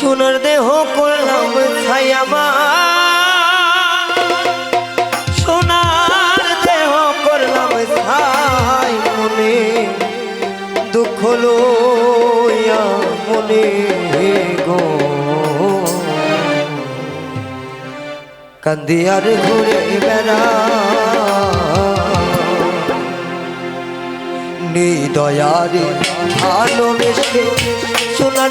সোনার দেহ করলাম ছাই সোনার দেহ করলাম ছাই মনে, দুঃখ লইয়া মনে গো। কান্দিয়ার ঘুরে বেড়া। নিদয়ারে ভালোবেসে সোনার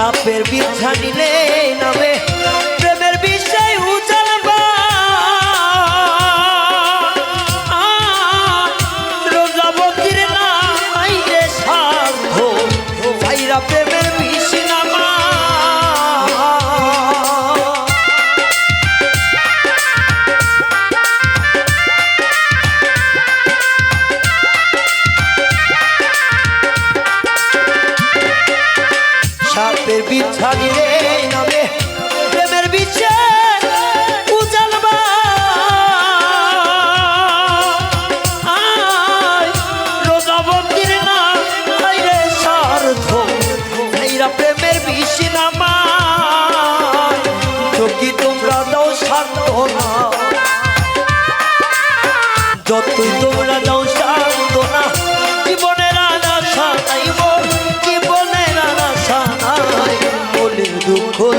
সাপের বিছা নিলে নামে। সাপের বিছা নিলে নামে। প্রেমের বিছে উজালবা আয়, রোজাবন্দির না রে সার্থ। ভাইরা প্রেমের বিষ নামা চোখি তোমরা দাও শান্ত না যতই তোমরা দাও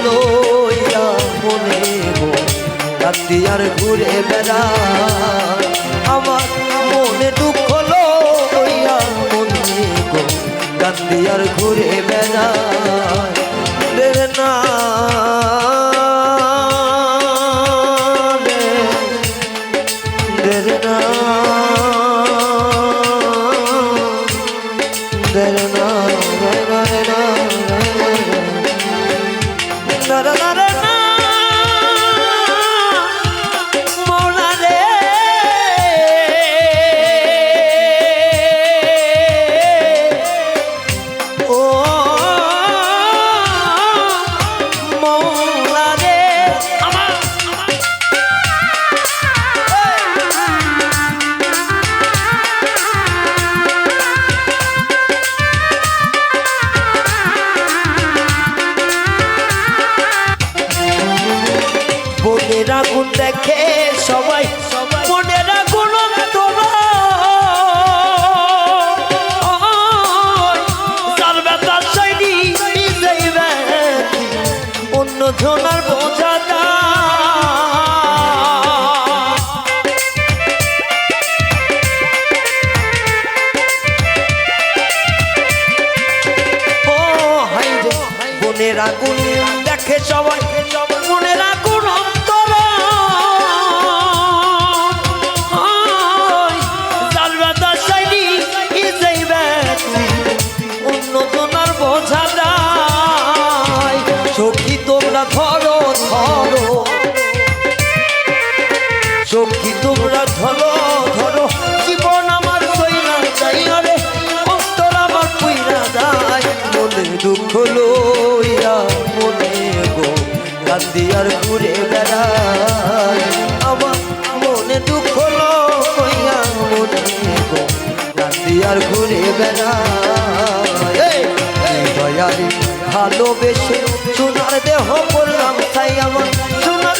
লইয়া মনে রাত্রি আর ঘুরে বেড়া আমার মনে দুঃখ লইয়া মনে রাত্রি আর ঘুরে da da da da আগুন দেখে সবাই মনের আগুন অন্য জনার বোঝা দেখে সবাই। সখী তোমরা ধরো ধরো? জীবন আমার কইরা যাই রে, অন্তর আমার কইরা যায়। মনে দুঃখ লইয়া মনে গো, কান্দি আর ঘুরে বেড়ায়। আমার মনে দুঃখ লইয়া মনে গো, কান্দি আর ঘুরে বেড়ায়। দয়ারে ভালোবেসে সোনার দেহ করলাম তাই আমার সোনার